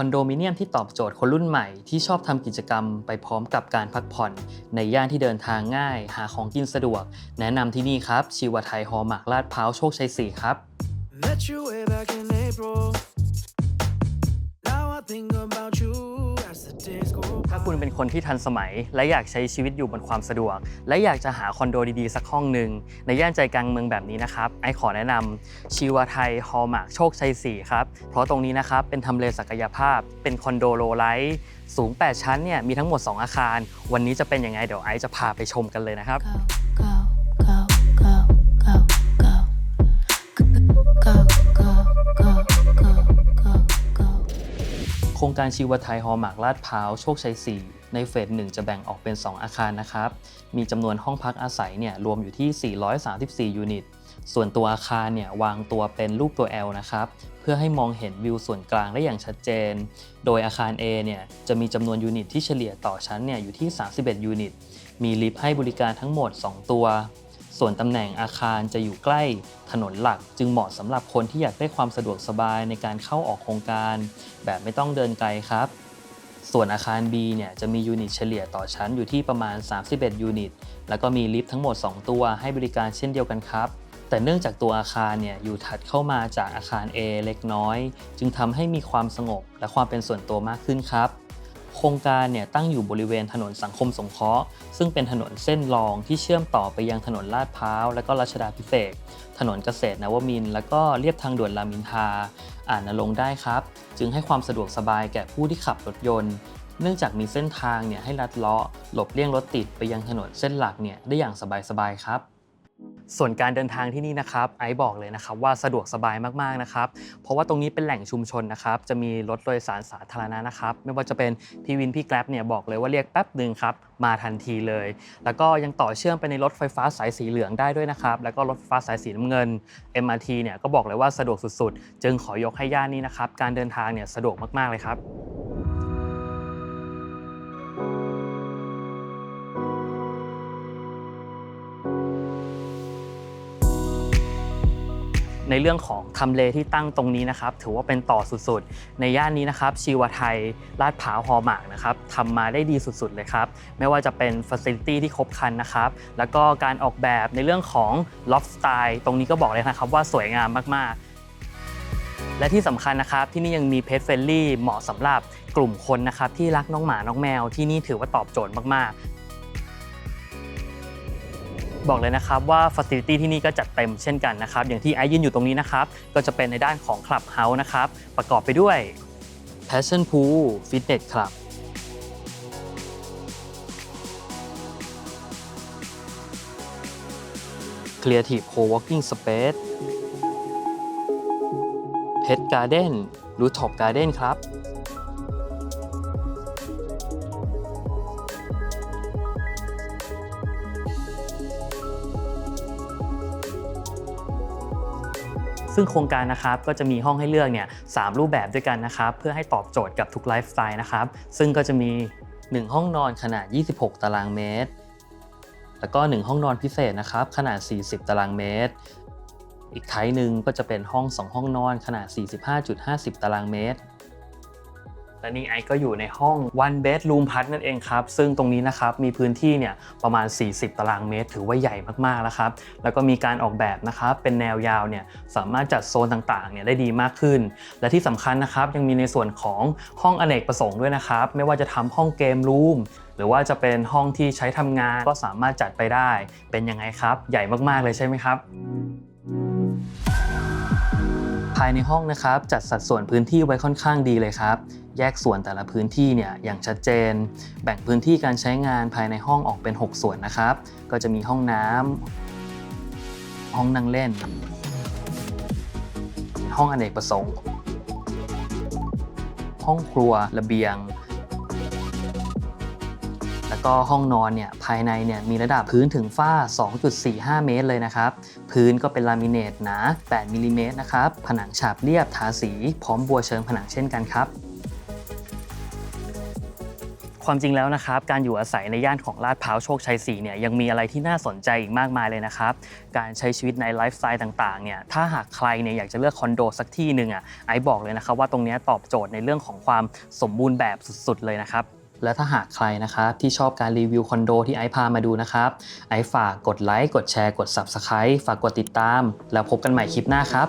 คอนโดมิเนียมที่ตอบโจทย์คนรุ่นใหม่ที่ชอบทำกิจกรรมไปพร้อมกับการพักผ่อน ในย่านที่เดินทางง่าย หาของกินสะดวก แนะนำที่นี่ครับชีวไทยฮอลมาร์กลาดพร้าวโชคชัย 4 ครับ Met you way back in April. ถ้าคุณเป็นคนที่ทันสมัย และอยากใช้ชีวิตอยู่บนความสะดวก และอยากจะหาคอนโดดีๆ สักห้องหนึ่งในย่านใจกลางเมืองแบบนี้นะครับไอขอแนะนำชีวไทยฮอลล์มาร์กโชคชัย 4 ครับ เพราะตรงนี้นะครับเป็นทำเลศักยภาพ เป็นคอนโดโลไลท์สูง 8 ชั้นเนี่ยมีทั้งหมด 2 อาคาร วันนี้จะเป็นยังไงเดี๋ยวไอซ์จะพาไปชมกันเลยนะครับ go, go, โครงการชีวไทยฮอลล์มาร์กลาดพร้าวโชคชัย 4 ในเฟส1จะแบ่งออกเป็น 2 อาคารนะครับ มีจำนวนห้องพักอาศัยเนี่ยรวมอยู่ที่ 434 ยูนิต ส่วนตัวอาคารเนี่ยวางตัวเป็นรูปตัว L นะครับ เพื่อให้มองเห็นวิวส่วนกลางได้อย่างชัดเจน โดยอาคาร A เนี่ยจะมีจำนวนยูนิตที่เฉลี่ยต่อชั้นเนี่ยอยู่ที่ 31 ยูนิต มีลิฟต์ให้บริการทั้งหมด 2 ตัว ส่วนตำแหน่งอาคารจะอยู่ใกล้ถนนหลัก จึงเหมาะสำหรับคนที่อยากได้ความสะดวกสบายในการเข้าออกโครงการ แบบไม่ต้องเดินไกลครับ ส่วนอาคาร B เนี่ยจะมียูนิตเฉลี่ยต่อชั้นอยู่ที่ประมาณ 31 ยูนิต แล้วก็มีลิฟต์ทั้งหมด 2 ตัวให้บริการเช่นเดียวกันครับแต่เนื่องจากตัวอาคารเนี่ยอยู่ถัดเข้ามาจากอาคาร A เล็กน้อย จึงทำให้มีความสงบและความเป็นส่วนตัวมากขึ้นครับ โครงการเนี่ยตั้งอยู่บริเวณถนนสังคมสงเคราะห์ ซึ่งเป็นถนนเส้นรองที่เชื่อมต่อไปยังถนนลาดพร้าว และก็รัชดาพิเศษ ถนนเกษตรนวมิน แล้วก็เรียบทางด่วนรามอินทราอ่านลงได้ครับ จึงให้ความสะดวกสบายแก่ผู้ที่ขับรถยนต์ เนื่องจากมีเส้นทางเนี่ยให้ลัดเลาะ หลบเลี่ยงรถติดไปยังถนนเส้นหลักเนี่ยได้อย่างสบายๆครับ ส่วนการเดินทางที่นี่นะครับไอซ์บอกเลยนะครับว่าสะดวกสบายมากๆนะครับเพราะว่าตรงนี้เป็นแหล่งชุมชนนะครับจะมีรถโดยสารสาธารณะนะครับไม่ว่าจะเป็นพี่วินพี่แกร็บเนี่ยบอกเลยว่าเรียกแป๊บหนึ่งครับมาทันทีเลย แล้วก็ยังต่อเชื่อมไปในรถไฟฟ้าสายสีเหลืองได้ด้วยนะครับแล้วก็รถไฟฟ้าสายสีน้ำเงิน MRT เนี่ยก็บอกเลยว่าสะดวกสุดๆ จึงขอยกให้ย่านนี้นะครับการเดินทางเนี่ยสะดวกมากๆเลยครับ ในเรื่องของทำเลที่ตั้งตรงนี้นะครับ ถือว่าเป็นต่อสุดๆ ในย่านนี้นะครับ ชีวไทยลาดพร้าวฮอลล์มากนะครับทำมาได้ดีสุดๆเลยครับ ไม่ว่าจะเป็นฟ a ซิลิตี้ที่ครบครันนะครับ แล้วก็การออกแบบในเรื่องของล็อบสไตล์ตรงนี้ก็บอกเลยนะครับว่าสวยงามมากๆและที่สำคัญนะครับที่นี่ยังมีเพ t เฟ r นลี่เหมาะสำหรับกลุ่มคนนะครับที่รักน้องหมาน้องแมวที่นี่ถือว่าตอบโจทย์มากๆ บอกเลยนะครับว่าฟ a ซิลิตี้ที่นี่ก็จัดเต็มเช่นกันนะครับ อย่างที่ไอยืนอยู่ตรงนี้นะครับ ก็จะเป็นในด้านของ Clubhouse นะครับ ประกอบไปด้วย Passion Pool Fitness Club Creative Co-working Space Pet Garden Rooftop Garden ครับ ซึ่งโครงการนะครับก็จะมีห้องให้เลือกเนี่ยสามรูปแบบด้วยกันนะครับเพื่อให้ตอบโจทย์กับทุกไลฟ์สไตล์นะครับซึ่งก็จะมี 1 ห้องนอนขนาด 26 ตารางเมตร แล้วก็ 1 ห้องนอนพิเศษนะครับขนาด 40 ตารางเมตร อีกไทป์หนึ่งก็จะเป็นห้อง 2 ห้องนอนขนาด 45.50 ตารางเมตร และนี่ไอก็อยู่ในห้อง one bedroom plus นั่นเองครับ ซึ่งตรงนี้นะครับมีพื้นที่เนี่ยประมาณ 40 ตารางเมตร ถือว่าใหญ่มากๆแล้วครับ แล้วก็มีการออกแบบนะครับเป็นแนวยาวเนี่ยสามารถจัดโซนต่างๆเนี่ยได้ดีมากขึ้น และที่สำคัญนะครับยังมีในส่วนของห้องอเนกประสงค์ด้วยนะครับ ไม่ว่าจะทำห้องเกมรูมหรือว่าจะเป็นห้องที่ใช้ทำงานก็สามารถจัดไปได้ เป็นยังไงครับ ใหญ่มากๆเลยใช่ไหมครับภายในห้องนะครับจัดสัดส่วนพื้นที่ไว้ค่อนข้างดีเลยครับ แยกส่วนแต่ละพื้นที่เนี่ยอย่างชัดเจน แบ่งพื้นที่การใช้งานภายในห้องออกเป็น 6 ส่วนนะครับ ก็จะมีห้องน้ำห้องนั่งเล่น ห้องอเนกประสงค์ ห้องครัวระเบียง แล้วก็ห้องนอนเนี่ยภายในเนี่ยมีระดับพื้นถึงฝ้า 2.45 เมตรเลยนะครับ พื้นก็เป็นลามิเนตหนา 8มิลลิเมตรนะครับ ผนังฉาบเรียบทาสี พร้อมบัวเชิงผนังเช่นกันครับ ความจริงแล้วนะครับการอยู่อาศัยในย่านของลาดพร้าวโชคชัย4เนี่ยยังมีอะไรที่น่าสนใจอีกมากมายเลยนะครับ การใช้ชีวิตในไลฟ์สไตล์ต่างๆเนี่ยถ้าหากใครเนี่ยอยากจะเลือกคอนโดสักที่หนึ่งอะไอซ์บอกเลยนะครับว่าตรงนี้ตอบโจทย์ในเรื่องของความสมบูรณ์แบบสุดๆ เลยนะครับและถ้าหากใครนะครับที่ชอบการรีวิวคอนโดที่ไอพามาดูนะครับไอฝากกดไลค์กดแชร์กด Subscribe ฝากกดติดตาม แล้วพบกันใหม่คลิปหน้าครับ